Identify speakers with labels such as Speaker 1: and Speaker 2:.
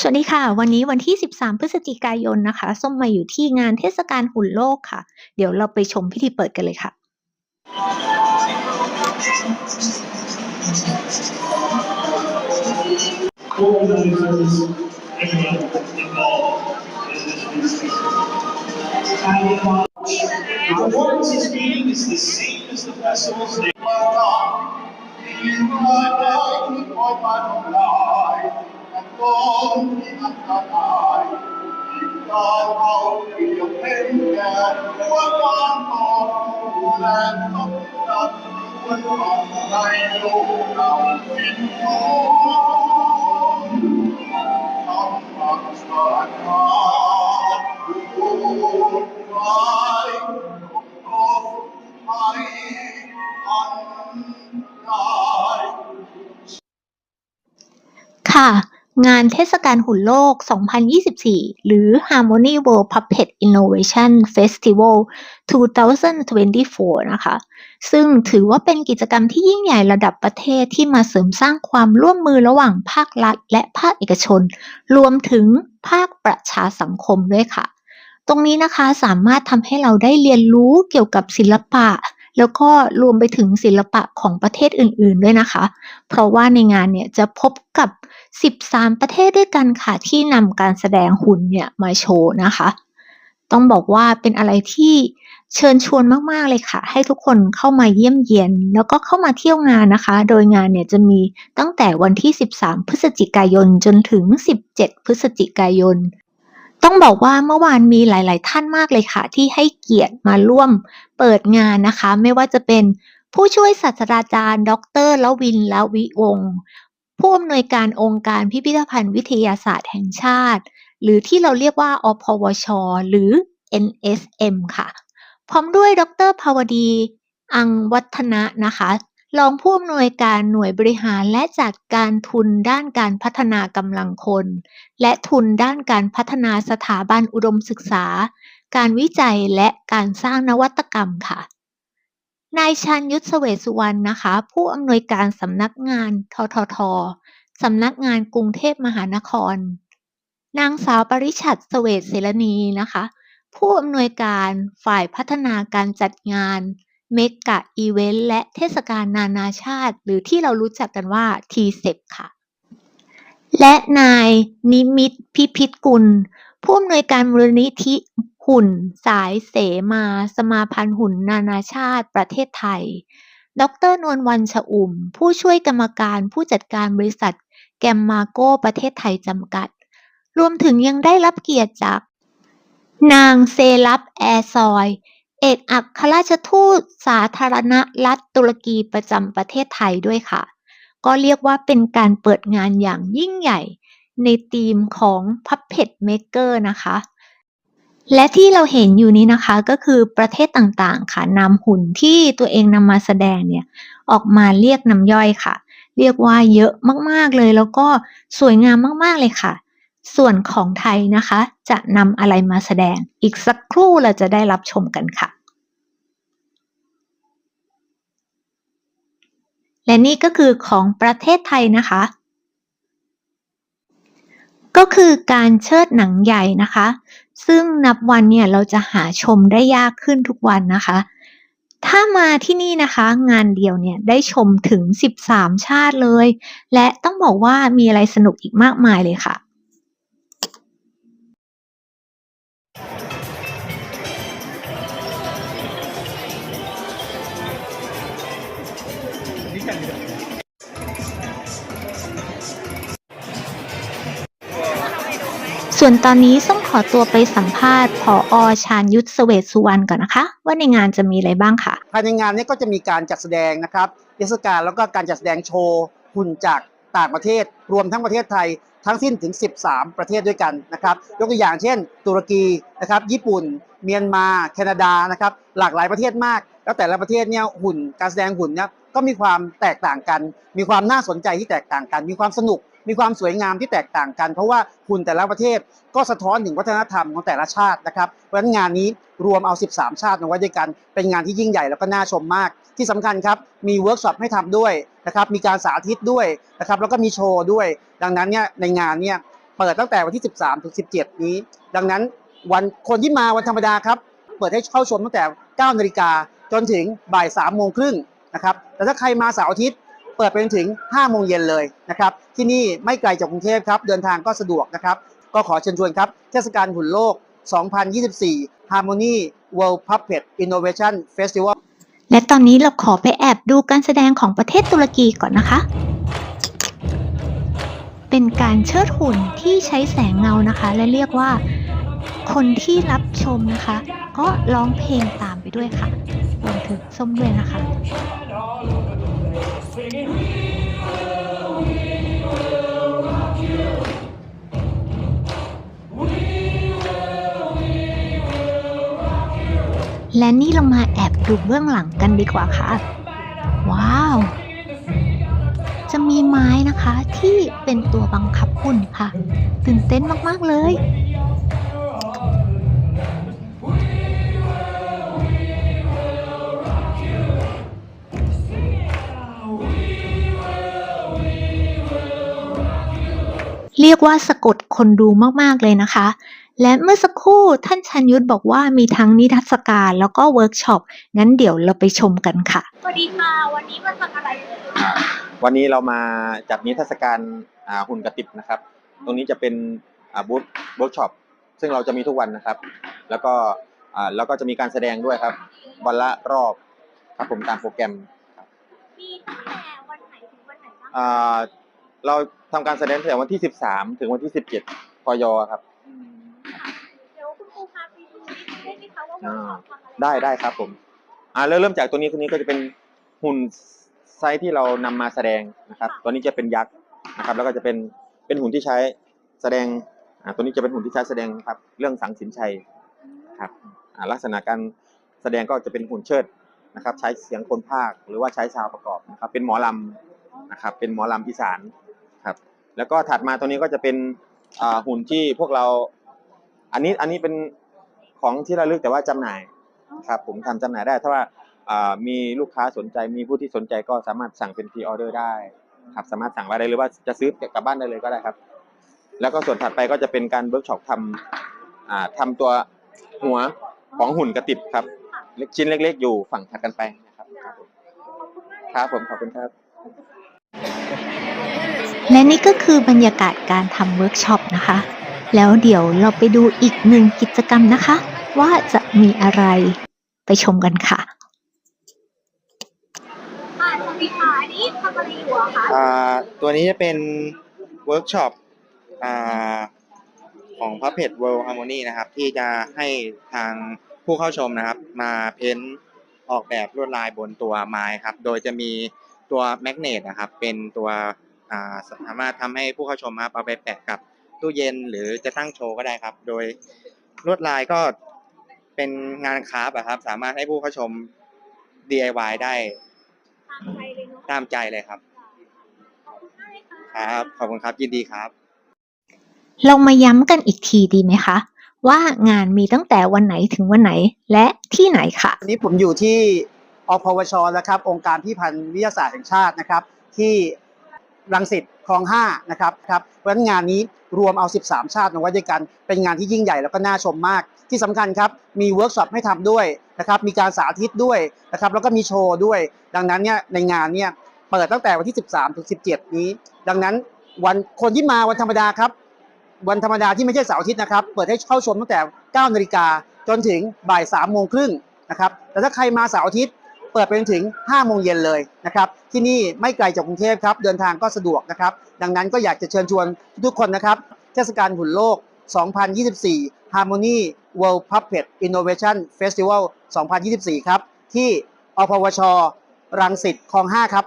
Speaker 1: สวัสดีค่ะ วันนี้วันที่ 13 พฤศจิกายนนะคะ ส้มมาอยู่ที่งานเทศกาลหุ่นโลกค่ะ เดี๋ยวเราไปชมพิธีเปิดกันเลยค่ะ
Speaker 2: The warranty's meaning is the same as the vessel's name. หัวางตอบผู้แลต้องดับ
Speaker 1: ค
Speaker 3: ว
Speaker 2: ร
Speaker 3: ข
Speaker 2: อง
Speaker 3: โล
Speaker 2: เราวินโอ
Speaker 3: ง
Speaker 2: ต้องรักษาทานผู้ร้ายไทยอันใด
Speaker 1: ค่ะ งานเทศกาลหุ่นโลก 2024 หรือ Harmony World Puppet Innovation Festival 2024 นะคะ ซึ่งถือว่าเป็นกิจกรรมที่ยิ่งใหญ่ระดับประเทศที่มาเสริมสร้างความร่วมมือระหว่างภาครัฐ และภาคเอกชน รวมถึงภาคประชาสังคมด้วยค่ะ ตรงนี้นะคะสามารถทำให้เราได้เรียนรู้เกี่ยวกับศิลปะ แล้วก็รวมไปถึงศิลปะของประเทศอื่นๆด้วยนะคะ เพราะว่าในงานเนี่ยจะพบกับ 13 ประเทศด้วยกันค่ะที่นำการแสดงหุ่นเนี่ยมาโชว์นะคะ ต้องบอกว่าเป็นอะไรที่เชิญชวนมากๆเลยค่ะ ให้ทุกคนเข้ามาเยี่ยมเยียน แล้วก็เข้ามาเที่ยวงานนะคะ โดยงานเนี่ยจะมีตั้งแต่วันที่ 13 พฤศจิกายนจนถึง 17 พฤศจิกายน ต้องบอกว่าเมื่อวานมีหลาย ๆ ท่านมากเลยค่ะ ที่ให้เกียรติมาร่วมเปิดงานนะคะ ไม่ว่าจะเป็นผู้ช่วยศาสตราจารย์ ดรละวินละวิวงผู้อำนวยการองค์การพิพิธภัณฑ์วิทยาศาสตร์แห่งชาติ หรือที่เราเรียกว่า อพวช หรือ NSM ค่ะ พร้อมด้วยดรภาวดี อังวัฒนะนะคะ รองผู้อำนวยการหน่วยบริหารและจัดการทุนด้านการพัฒนากำลังคน และทุนด้านการพัฒนาสถาบันอุดมศึกษา การวิจัยและการสร้างนวัตกรรมค่ะ นายชันยุทธเสวสุวรรณนะคะ ผู้อำนวยการสำนักงานทททสำนักงานกรุงเทพมหานคร นางสาวปริชัดเสวตเสรณีนะคะ ผู้อำนวยการฝ่ายพัฒนาการจัดงาน เมกะอีเวนต์และเทศกาลนานาชาติ หรือที่เรารู้จักกันว่า t ีเซค่ะ และนายนิมิตพิพิธกุล ผู้อำนวยการมูลนิธิหุ่น สายเสมา สมาพันธ์หุ่นนานาชาติประเทศไทย ดรนวลวันชะอุ่ม ผู้ช่วยกรรมการผู้จัดการบริษัท แกมมาโกประเทศไทยจำกัด รวมถึงยังได้รับเกียรติจาก นางเซลับแอร์ซอย เอกอัครราชทูตสาธารณรัฐตุรกีประจำประเทศไทยด้วยค่ะ ก็เรียกว่าเป็นการเปิดงานอย่างยิ่งใหญ่ในธีมของ Puppet Maker นะคะ และที่เราเห็นอยู่นี้นะคะก็คือประเทศต่างๆ ค่ะนำหุ่นที่ตัวเองนำมาแสดงเนี่ย ออกมาเรียกน้ำย่อยค่ะ เรียกว่าเยอะมากๆเลย แล้วก็สวยงามมากๆเลยค่ะ ส่วนของไทยนะคะ จะนำอะไรมาแสดง อีกสักครู่เราจะได้รับชมกันค่ะ และนี่ก็คือของประเทศไทยนะคะ ก็คือการเชิดหนังใหญ่นะคะ ซึ่งนับวันเนี่ยเราจะหาชมได้ยากขึ้นทุกวันนะคะ ถ้ามาที่นี่นะคะ งานเดียวเนี่ยได้ชมถึง 13 ชาติเลย และต้องบอกว่ามีอะไรสนุกอีกมากมายเลยค่ะ ส่วนตอนนี้ส้มขอตัวไปสัมภาษณ์ผออชาญยุทธเสเวตสุวรรณก่อนนะคะ ว่าในงานจะมีอะไรบ้างค่ะ
Speaker 3: ภายในงานเนี้ก็จะมีการจัดแสดงนะครับเทศกาลแล้วก็การจัดแสดงโชว์หุ่นจาก ต่างประเทศ รวมทั้งประเทศไทยทั้งสิ้นถึง 13 ประเทศด้วยกันนะครับยกตัวอย่างเช่น ตุรกีนะครับญี่ปุ่น เมียนมา แคนาดานะครับหลากหลายประเทศมาก แล้วแต่ละประเทศเนี่ยหุ่นการแสดงหุ่นเนี่ย ก็มีความแตกต่างกัน มีความน่าสนใจที่แตกต่างกัน มีความสนุก มีความสวยงามที่แตกต่างกัน เพราะว่าหุ่นแต่ละประเทศก็สะท้อนถึงวัฒนธรรมของแต่ละชาตินะครับเพราะฉะนั้นงานนี้รวมเอา 13 ชาติมาไว้ด้วยกัน เป็นงานที่ยิ่งใหญ่แล้วก็น่าชมมาก ที่สำคัญครับมีเวิร์กช็อปให้ทำด้วยนะครับมีการสาธิตด้วยนะครับแล้วก็มีโชว์ด้วย ดังนั้นเนี่ยในงานเนี่ยเปิดตั้งแต่วันที่ 13ถึง17 นี้ ดังนั้นวันคนที่มาวันธรรมดาครับเปิดให้เข้าชมตั้งแต่ 9 นาฬิกาจนถึงบ่าย 3 โมงครึ่ง นะครับแต่ถ้าใครมาเสาร์อาทิตย์เปิดไปจนถึง5โมงเย็นเลยนะครับที่นี่ไม่ไกลจากกรุงเทพครับเดินทางก็สะดวกนะครับก็ขอเชิญชวนครับเทศกาลหุ่นโลก 2024 Harmony World Puppet Innovation Festival
Speaker 1: และตอนนี้เราขอไปแอบดูการแสดงของประเทศตุรกีก่อนนะคะ เป็นการเชิดหุ่นที่ใช้แสงเงานะคะ และเรียกว่าคนที่รับชมนะคะ ก็ร้องเพลงตามไปด้วยค่ะ ถึงส้มด้วยนะคะและนี่เรามาแอบดูเบื้องหลังกันดีกว่าค่ะ ว้าว จะมีไม้นะคะที่เป็นตัวบังคับหุ่นค่ะ ตื่นเต้นมาก ๆ เลย เรียกว่าสะกดคนดูมากๆเลยนะคะ และเมื่อสักครู่ท่านชันยุทธบอกว่ามีทั้งนิทรรศการแล้วก็เวิร์กช็อป งั้นเดี๋ยวเราไปชมกันค่ะ
Speaker 4: สวัสดีค่ะ วันนี้มาทำอะไรเอ่ย
Speaker 5: อ่าวันนี้เรามาจัดนิทรรศการอ่าหุ่นกระติบนะครับ ตรงนี้จะเป็นอ่าบูธเวิร์กช็อปซึ่งเราจะมีทุกวันนะครับ แล้วก็อ่าแล้วก็จะมีการแสดงด้วยครับวันละรอบครับผมตามโปรแกรม
Speaker 4: มีตั้งแต่วันไหนถึงวันไหนบ้าง
Speaker 5: อ่า เราทำการแสดงตั้งแต่วันที่ 13 ถึงวันที่ 17พยครับ
Speaker 4: อืมค่ะเดี๋ยวคุณครูพาไปดูนิดนึงได้ไหมคะว่าเวิร์กช็อปทำอะไร
Speaker 5: ได้ได้ครับผมอ่าเริ่มเริ่มจากตัวนี้ตัวนี้ก็จะเป็นหุ่นไซส์ที่เรานำมาแสดงนะครับตัวนี้จะเป็นยักษ์นะครับ แล้วก็จะเป็นเป็นหุ่นที่ใช้แสดงอ่าตัวนี้จะเป็นหุ่นที่ใช้แสดงครับเรื่องสังสินชัยครับอ่าลักษณะการแสดงก็จะเป็นหุ่นเชิดนะครับ ใช้เสียงคนภาคหรือว่าใช้ซาวด์ประกอบนะครับ เป็นหมอลำนะครับ เป็นหมอลำอีสาน ครับ แล้วก็ถัดมาตัวนี้ก็จะเป็นหุ่นที่พวกเรา อันนี้อันนี้เป็นของที่ระลึกแต่ว่าจำหน่ายครับ ผมทำจำหน่ายได้ ถ้าว่ามีลูกค้าสนใจมีผู้ที่สนใจก็สามารถสั่งเป็นพรีออเดอร์ได้ครับสามารถสั่งไว้ได้หรือว่าจะซื้อกลับบ้านได้เลยก็ได้ครับ แล้วก็ส่วนถัดไปก็จะเป็นการเวิร์กช็อปทำอ่าทำตัวหัวของหุ่นกระติบครับชิ้นเล็ก ๆ อยู่ฝั่งถัดกันไปนะครับ ครับผมขอบคุณครับ
Speaker 1: และนี่ก็คือบรรยากาศการทำเวิร์กช็อปนะคะ แล้วเดี๋ยวเราไปดูอีกหนึ่งกิจกรรมนะคะ ว่าจะมีอะไรไปชมกันค่ะ
Speaker 4: อ่าสวัสดีค่ะอันนี้ทำอะไรอยู่อะคะ
Speaker 6: อ่าตัวนี้จะเป็นเวิร์กช็อปอ่าของ Puppet World Harmony นะครับ ที่จะให้ทางผู้เข้าชมนะครับ มาเพ้นออกแบบลวดลายบนตัวไม้ครับ โดยจะมี ตัวแมกเนตนะครับเป็นตัวอ่าสามารถทำให้ผู้เข้าชมครับเอาไปแปะกับตู้เย็นหรือจะตั้งโชว์ก็ได้ครับ โดยลวดลายก็เป็นงานคราฟต์อะครับ สามารถให้ผู้เข้าชม DIY ได้
Speaker 4: ตามใจเลยเนาะ
Speaker 6: ตามใจเลยครับ
Speaker 4: ขอบคุณมากเลยค่ะ
Speaker 6: ครับ ขอบคุณครับยินดีครับ
Speaker 1: เรามาย้ำกันอีกทีดีไหมคะ ว่างานมีตั้งแต่วันไหนถึงวันไหนและที่ไหนค่ะ
Speaker 3: วันนี้ผมอยู่ที่ อพวชนะครับองค์การพิพันธ์วิทยาศาสตร์แห่งชาตินะครับ ที่รังสิตคลอง5นะครับครับเพราะฉะนั้นงานนี้รวมเอา 13 ชาติมาไว้ด้วยกัน เป็นงานที่ยิ่งใหญ่แล้วก็น่าชมมาก ที่สำคัญครับมีเวิร์กช็อปให้ทำด้วยนะครับมีการสาธิตด้วยนะครับแล้วก็มีโชว์ด้วย ดังนั้นเนี่ยในงานเนี่ยเปิดตั้งแต่วันที่ 13ถึง17 นี้ ดังนั้นวันคนที่มาวันธรรมดาครับ วันธรรมดาที่ไม่ใช่เสาร์อาทิตย์นะครับ เปิดให้เข้าชมตั้งแต่9นาฬิกาจนถึงบ่าย3โมงครึ่งนะครับแต่ถ้าใครมาเสาร์อาทิตย์ ปิดไปจนถึง5โมงเย็นเลยนะครับที่นี่ไม่ไกลจากกรุงเทพครับเดินทางก็สะดวกนะครับดังนั้นก็อยากจะเชิญชวนทุกคนนะครับเทศกาลหุ่นโลก 2024 Harmony World Puppet Innovation Festival 2024 ครับที่อพวช รังสิตคลอง 5 ครับ